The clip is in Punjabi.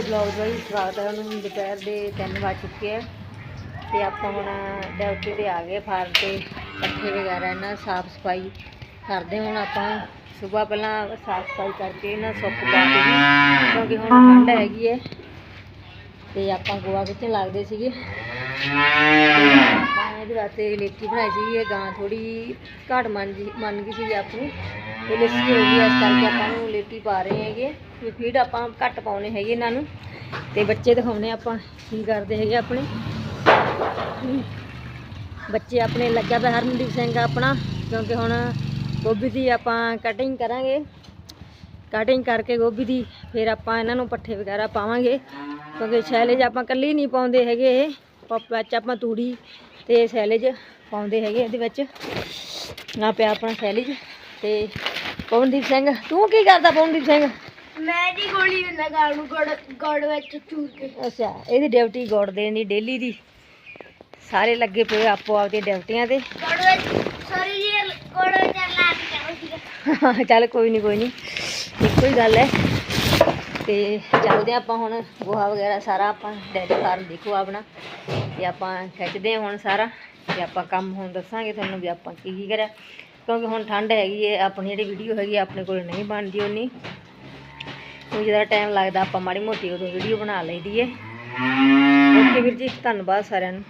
ਬਲੌਗ ਦਾ ਹੀ ਸਵਾਗਤ ਹੈ ਉਹਨੂੰ ਦੁਪਹਿਰ ਦੇ 3 ਵੱਜ ਚੁੱਕੇ ਆ। ਤੇ ਆਪਾਂ ਹੁਣ ਡਿਊਟੀ ਤੇ ਆ ਗਏ, ਫਾਰਮ ਤੇ ਪੱਠੇ ਵਗੈਰਾ ਇਹਨਾਂ ਸਾਫ਼ ਸਫ਼ਾਈ ਕਰਦੇ ਹੁਣ ਆਪਾਂ ਸਵੇਰ ਪਹਿਲਾਂ ਸਾਫ਼ ਸਫ਼ਾਈ ਕਰਕੇ ਇਹਨਾਂ ਸੁੱਕ ਪਾ ਕੇ ਕਿਉਂਕਿ ਹੁਣ ਠੰਡ ਹੈਗੀ ਹੈ। ਤੇ ਆਪਾਂ ਗੋਆ ਖਿੱਚਣ ਲੱਗਦੇ ਸੀਗੇ? ਵਾਸਤੇ ਲੇਟੀ ਬਣਾਈ ਸੀ, ਇਹ ਗਾਂ ਥੋੜੀ ਘੱਟ ਮੰਨ ਜੀ ਮੰਨ ਗਈ ਸੀ ਆਪਣੀ ਤੇ ਲੱਸੀ ਹੋ ਗਈ, ਇਸ ਕਰਕੇ ਆਪਾਂ ਨੂੰ ਲੇਟੀ ਪਾ ਰਹੇ ਹੈਗੇ ਵੀ ਫੀਡ ਆਪਾਂ ਘੱਟ ਪਾਉਣੇ ਹੈਗੇ ਇਹਨਾਂ ਨੂੰ। ਤੇ ਬੱਚੇ ਦਿਖਾਉਣੇ ਆਪਾਂ ਕੀ ਕਰਦੇ ਹੈਗੇ ਆਪਣੇ। ਬੱਚੇ ਆਪਣੇ ਲੱਗਿਆ ਪਿਆ ਹਰਮਨਦੀਪ ਸਿੰਘ ਆਪਣਾ, ਕਿਉਂਕਿ ਹੁਣ ਗੋਭੀ ਦੀ ਆਪਾਂ ਕਟਿੰਗ ਕਰਾਂਗੇ। ਕਟਿੰਗ ਕਰਕੇ ਗੋਭੀ ਦੀ, ਫਿਰ ਆਪਾਂ ਇਹਨਾਂ ਨੂੰ ਪੱਠੇ ਵਗੈਰਾ ਪਾਵਾਂਗੇ। ਕਿਉਂਕਿ ਸੈਲੇਜ ਆਪਾਂ ਕੱਲੀ ਨਹੀਂ ਪਾਉਂਦੇ ਹੈਗੇ ਇਹ। ਵਿੱਚ ਆਪਾਂ ਤੂੜੀ ਤੇ ਸੈਲੇਜ ਪਾਉਂਦੇ ਹੈਗੇ ਇਹਦੇ ਵਿੱਚ। ਆ ਪਿਆ ਆਪਣਾ ਸੈਲੇਜ ਤੇ ਪਵਨਦੀਪ ਸਿੰਘ ਤੂੰ ਕੀ ਕਰਦਾ ਪਵਨਦੀਪ ਸਿੰਘ? ਮੈਂ ਜੀ ਗੋਲੀ ਦਿੰਦਾ ਗਾਲ ਨੂੰ ਗੜ ਗੜ ਵਿੱਚ ਚੂਰ ਕੇ। ਅੱਛਾ ਇਹਦੀ ਡਿਊਟੀ ਗੋੜ ਦੇਣ ਦੀ ਡੇਲੀ ਦੀ। ਸਾਰੇ ਲੱਗੇ ਪਏ ਆਪੋ ਆਪਦੀਆਂ ਡਿਊਟੀਆਂ ਤੇ। ਗੜ ਵਿੱਚ ਸੌਰੀ ਜੀ ਗੜ ਵਿੱਚ ਲਾ ਕੇ ਚੱਲ ਕੋਈ ਨਹੀਂ ਕੋਈ ਨਹੀਂ ਇੱਕੋ ਹੀ ਗੱਲ ਹੈ। ਤੇ ਚੱਲਦੇ ਹਾਂ ਆਪਾਂ ਹੁਣ ਗੋਹਾ ਵਗੈਰਾ ਸਾਰਾ ਆਪਾਂ ਡੈਰੀ ਫਾਰਮ ਦੇਖੋ ਆਪਣਾ ਤੇ ਆਪਾਂ ਖਿੱਚਦੇ ਹਾਂ ਹੁਣ ਸਾਰਾ ਤੇ ਆਪਾਂ ਕੰਮ ਹੁਣ ਦੱਸਾਂਗੇ ਤੁਹਾਨੂੰ ਵੀ ਆਪਾਂ ਕੀ ਕੀ ਕਰਿਆ। ਕਿਉਂਕਿ ਹੁਣ ਠੰਡ ਹੈਗੀ ਹੈ ਆਪਣੀ ਜਿਹੜੀ ਵੀਡੀਓ ਹੈਗੀ ਹੈ ਆਪਣੇ ਕੋਲ ਨਹੀਂ ਬਣਦੀ ਉਨੀ ਉਹ ਜਿਹੜਾ ਟਾਈਮ ਲੱਗਦਾ ਆਪਾਂ ਮਾੜੀ ਮੋਟੀ ਉਦੋਂ ਵੀਡੀਓ ਬਣਾ ਲਈਦੀ ਹੈ ਓਕੇ ਵੀਰ ਜੀ, ਧੰਨਵਾਦ ਸਾਰਿਆਂ ਨੂੰ।